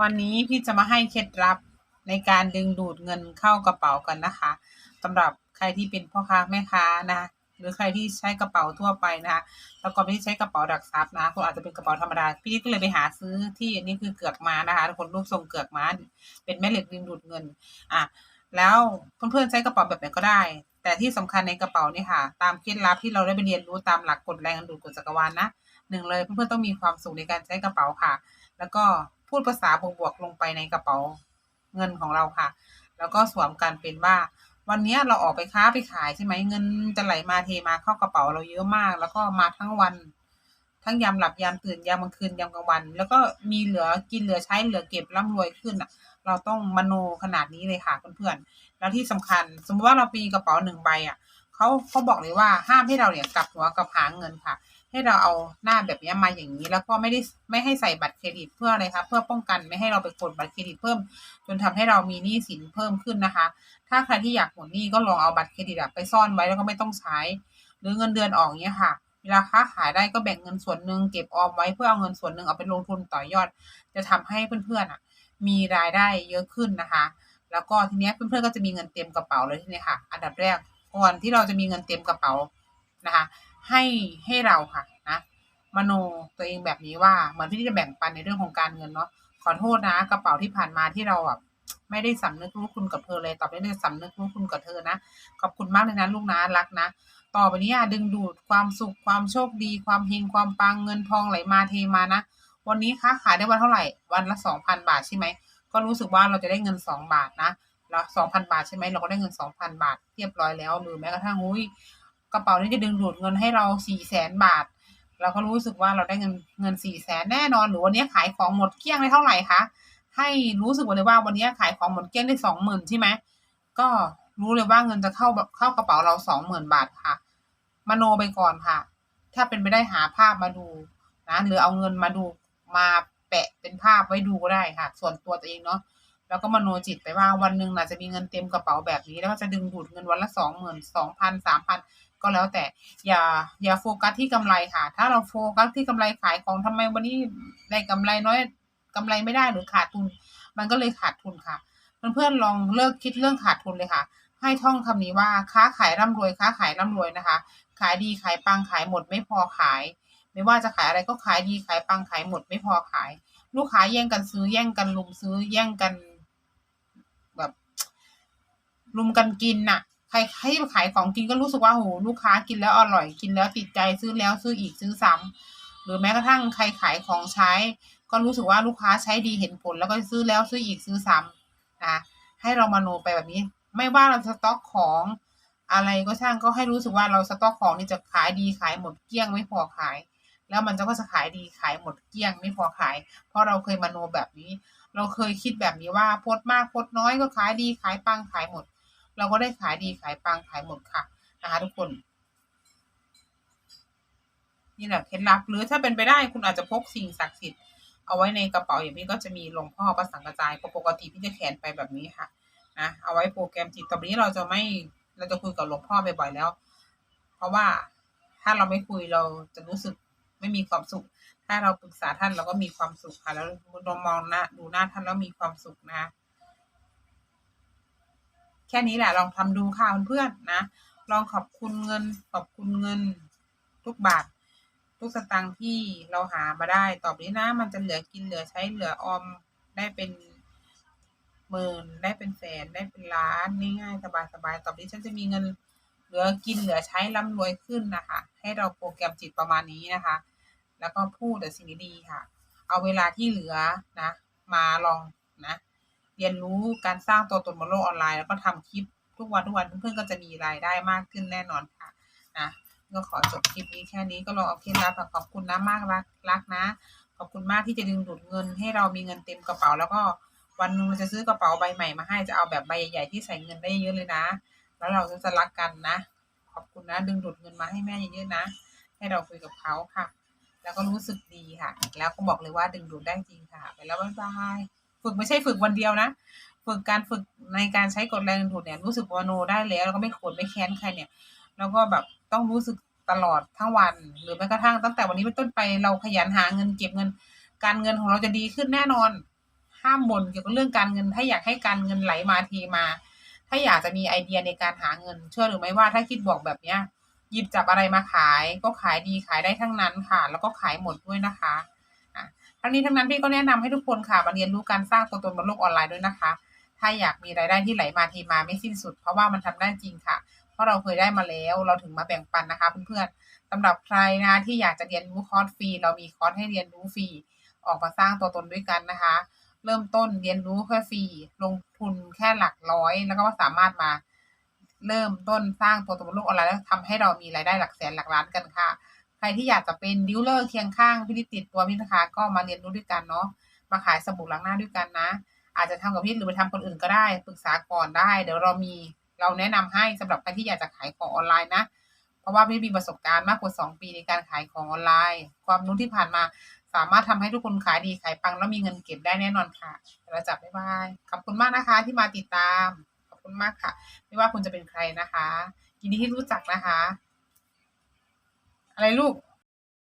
วันนี้พี่จะมาให้เคล็ดลับในการดึงดูดเงินเข้ากระเป๋ากันนะคะสำหรับใครที่เป็นพ่อค้าแม่ค้านะหรือใครที่ใช้กระเป๋าทั่วไปนะคะแล้วก็ไม่ได้ใช้กระเป๋าดักซับนะคุณอาจจะเป็นกระเป๋าธรรมดา พี่ก็เลยไปหาซื้อที่อันนี้คือเกือกม้านะคะทุกคนรูปทรงเกือกม้า เป็นแม่เหล็กดึงดูดเงิน อะ แล้วเพื่อนๆใช้กระเป๋าแบบไหนก็ได้ แต่ที่สำคัญในกระเป๋านี่ค่ะ ตามเคล็ดลับที่เราได้ไปเรียนรู้ตามหลักกฎแรงดูดกฎจักรวาลนะหนึ่งเลยเพื่อนๆต้องมีความสุขในการใช้กระเป๋าค่ะ แล้วก็ พูดภาษาบวกๆลงไปในกระเป๋าเงินของเราค่ะ แล้วก็สวมกันเป็นว่า วันนี้เราออกไปค้าไปขายใช่ไหมเงินจะไหลมาเทมาเข้ากระเป๋าเราเยอะมาก แล้วก็มาทั้งวัน ทั้งยามหลับยามตื่นยามกลางคืนยามกลางวัน แล้วก็มีเหลือกินเหลือใช้เหลือเก็บร่ำรวยขึ้นอะ เราต้องมโนขนาดนี้เลยค่ะเพื่อนๆแล้วที่สำคัญ สมมติว่าเรามีกระเป๋าหนึ่งใบอะเขาเขาบอกเลยว่าห้ามให้เราเนี่ยกลับหัวกับหางเงินค่ะ ให้เราเอาหน้าแบบนี้มาอย่างนี้ แล้วก็ไม่ได้ไม่ให้ใส่บัตรเครดิตเพื่ออะไรคะเพื่อป้องกันไม่ให้เราไปกดบัตรเครดิตเพิ่ม จนทำให้เรามีหนี้สินเพิ่มขึ้นนะคะ ถ้าใครที่อยากหมดหนี้ก็ลองเอาบัตรเครดิตไปซ่อนไว้แล้วก็ไม่ต้องใช้ หรือเงินเดือนออกเนี้ยค่ะเวลาค้าขายได้ก็แบ่งเงินส่วนหนึ่งเก็บออมไว้เพื่อเอาเงินส่วนหนึ่งเอาไปลงทุนต่อยอด จะทำให้เพื่อนๆมีรายได้เยอะขึ้นนะคะ แล้วก็ทีเนี้ยเพื่อนๆก็จะมีเงินเต็มกระเป๋าเลยทีเนี้ยค่ะ อันดับแรกก่อนที่เราจะมีเงินเต็มกระเป๋านะคะ ให้ให้เราค่ะนะมโนตัวเองแบบนี้ว่าเหมือนที่จะแบ่งปันในเรื่องของการเงินเนาะขอโทษนะ กระเป๋าที่ผ่านมาที่เราแบบไม่ได้สำนึกรู้คุณกับเธอเลย ต่อไปนี้จะสำนึกรู้คุณกับเธอนะ ขอบคุณมากเลยนะลูกนะรักนะ ต่อไปนี้ดึงดูดความสุขความโชคดี ความเฮงความปังเงินทองไหลมาเทมานะ วันนี้ค้าขายได้วันเท่าไหร่ วันละสองพันบาทใช่ไหม ก็รู้สึกว่าเราจะได้เงินสองบาทนะแล้วสองพันบาทใช่ไหมเราก็ได้เงินสองพันบาทเรียบร้อยแล้วหรือแม้กระทั่งอุ้ย กระเป๋านี้จะดึงดูดเงินให้เราสี่แสนบาท เราก็รู้สึกว่าเราได้เงินเงินสี่แสนแน่นอน หรือวันนี้ขายของหมดเกลี้ยงได้เท่าไหร่คะให้รู้สึกเลยว่าวันนี้ขายของหมดเกลี้ยงได้สองหมื่นใช่ไหมก็รู้เลยว่าเงินจะเข้าเข้ากระเป๋าเราสองหมื่นบาทค่ะมโนไปก่อนค่ะ ถ้าเป็นไปได้หาภาพมาดูนะหรือเอาเงินมาดูมาแปะเป็นภาพไว้ดูก็ได้ค่ะ ส่วนตัวตัวเองเนาะ แล้วก็มโนจิตไปว่าวันหนึ่งน่ะจะมีเงินเต็มกระเป๋าแบบนี้ แล้วก็จะดึงดูดเงินวันละสองหมื่นสองพันสามพันก็แล้วแต่อย่าอย่าโฟกัสที่กำไรค่ะ ถ้าเราโฟกัสที่กำไรขายของทำไมวันนี้ได้กำไรน้อยกำไรไม่ได้หรือขาดทุน มันก็เลยขาดทุนค่ะเพื่อนๆลองเลิกคิดเรื่องขาดทุนเลยค่ะ ให้ท่องคำนี้ว่าค้าขายร่ำรวยค้าขายร่ำรวยนะคะ ขายดีขายปังขายหมดไม่พอขาย ไม่ว่าจะขายอะไรก็ขายดีขายปังขายหมดไม่พอขาย ลูกค้าแย่งกันซื้อแย่งกันลุมซื้อแย่งกัน ลุมกันกินน่ะ ใครให้ขายของกินก็รู้สึกว่าโหลูกค้ากินแล้วอร่อย กินแล้วติดใจซื้อแล้วซื้ออีกซื้อซ้ำหรือแม้กระทั่งใครขายของใช้ ก็รู้สึกว่าลูกค้าใช้ดีเห็นผล แล้วก็ซื้อแล้วซื้ออีกซื้อซ้ำนะให้เรามาโนไปแบบนี้ ไม่ว่าเราสต็อกของอะไรก็ช่างก็ให้รู้สึกว่าเราสต็อกของนี่จะขายดีขายหมดเกลี้ยงไม่พอขาย แล้วมันจะก็จะขายดีขายหมดเกลี้ยงไม่พอขาย เพราะเราเคยมโนแบบนี้ เราเคยคิดแบบนี้ว่าโพดมากโพดน้อยก็ขายดีขายปังขายหมด เราก็ได้ขายดีขายปังขายหมดค่ะนะคะทุกคนนี่แหละเคล็ดลับหรือถ้าเป็นไปได้คุณอาจจะพกสิ่งศักดิ์สิทธิ์เอาไว้ในกระเป๋าอย่างนี้ก็จะมีหลวงพ่อประสังกระจายปกติพี่จะแขนไปแบบนี้ค่ะนะเอาไว้โปรแกรมจิตตอนนี้เราจะไม่เราจะคุยกับหลวงพ่อบ่อยๆแล้ว เพราะว่าถ้าเราไม่คุยเราจะรู้สึกไม่มีความสุข ถ้าเราปรึกษาท่านเราก็มีความสุขค่ะแล้วเรามองหน้าดูหน้าท่านแล้วมีความสุขนะ แค่นี้แหละลองทำดูค่ะเพื่อนๆนะ ลองขอบคุณเงิน ขอบคุณเงิน ทุกบาท ทุกสตางค์ที่เราหามาได้ต่อไปนี้นะ มันจะเหลือกินเหลือใช้เหลือออมได้เป็นหมื่นได้เป็นแสนได้เป็นล้านง่ายๆสบายๆต่อไปนี้ฉันจะมีเงินเหลือกินเหลือใช้ร่ำรวยขึ้นนะคะ ให้เราโปรแกรมจิตประมาณนี้นะคะ แล้วก็พูดแต่สิ่งดีๆค่ะ เอาเวลาที่เหลือนะ มาลองนะ เรียนรู้การสร้างตัวตนบนโลกออนไลน์ แล้วก็ทำคลิปทุกวันทุกวันเพื่อนๆก็จะมีรายได้มากขึ้นแน่นอนค่ะนะก็ขอจบคลิปนี้แค่นี้ก็ลองเอาเคล็ดลับขอบคุณนะมากรักรักนะ ขอบคุณมากที่จะดึงดูดเงิน ให้เรามีเงินเต็มกระเป๋า แล้วก็วันนึงเราจะซื้อกระเป๋าใบใหม่มาให้จะเอาแบบใบใหญ่ๆที่ใส่เงินได้เยอะเลยนะ แล้วเราจะรักกันนะ ขอบคุณนะดึงดูดเงินมาให้แม่เยอะๆนะ ให้เราคุยกับเขาค่ะ แล้วก็รู้สึกดีค่ะ แล้วก็บอกเลยว่าดึงดูดได้จริงค่ะ ไปแล้วบ๊ายบาย ฝึกไม่ใช่ฝึกวันเดียวนะ ฝึกการฝึกในการใช้กฎแรงดึงดูดเนี่ยรู้สึกว่าโนได้แล้วแล้วก็ไม่โกรธไม่แค้นใครเนี่ย แล้วก็แบบต้องรู้สึกตลอดทั้งวัน หรือแม้กระทั่งตั้งแต่วันนี้เป็นต้นไปเราขยันหาเงินเก็บเงิน การเงินของเราจะดีขึ้นแน่นอน ห้ามบ่นเกี่ยวกับเรื่องการเงิน ถ้าอยากให้การเงินไหลมาเทมา ถ้าอยากจะมีไอเดียในการหาเงิน เชื่อหรือไม่ว่าถ้าคิดบอกแบบเนี้ยหยิบจับอะไรมาขาย ก็ขายดีขายได้ทั้งนั้นค่ะ แล้วก็ขายหมดด้วยนะคะ ทั้งนี้ทั้งนั้นพี่ก็แนะนำให้ทุกคนค่ะมาเรียนรู้การสร้างตัวตนบนโลกออนไลน์ด้วยนะคะ ถ้าอยากมีรายได้ที่ไหลมาเทมาไม่สิ้นสุด เพราะว่ามันทำได้จริงค่ะ เพราะเราเคยได้มาแล้วเราถึงมาแบ่งปันนะคะเพื่อนๆสำหรับใครนะที่อยากจะเรียนรู้คอร์สฟรีเรามีคอร์สให้เรียนรู้ฟรีออกมาสร้างตัวตนด้วยกันนะคะ เริ่มต้นเรียนรู้แค่ฟรีลงทุนแค่หลักร้อย แล้วก็สามารถมาเริ่มต้นสร้างตัวตนบนโลกออนไลน์แล้วทำให้เรามีรายได้หลักแสนหลักล้านกันค่ะ รที่อยากจะเป็นดิวเลอร์เคียงข้างพี่ที่ติดตัวพี่นะคะก็มาเรียนรู้ด้วยกันเนาะมาขายสบู่ล้างหน้าด้วยกันนะ อาจจะทำกับพี่หรือไปทำคนอื่นก็ได้ปรึกษาก่อนได้ เดี๋ยวเรามีเราแนะนำให้สำหรับใครที่อยากจะขายของออนไลน์นะ เพราะว่าพี่มีประสบการณ์มากกว่า 2 ปีในการขายของออนไลน์ ความรู้ที่ผ่านมาสามารถทำให้ทุกคนขายดีขายปังแล้วมีเงินเก็บได้แน่นอนค่ะเดี๋ยวเราจับบ๊ายบายขอบคุณมากนะคะที่มาติดตาม ขอบคุณมากค่ะ ไม่ว่าคุณจะเป็นใครนะคะยินดีที่รู้จักนะคะ อะไรลูก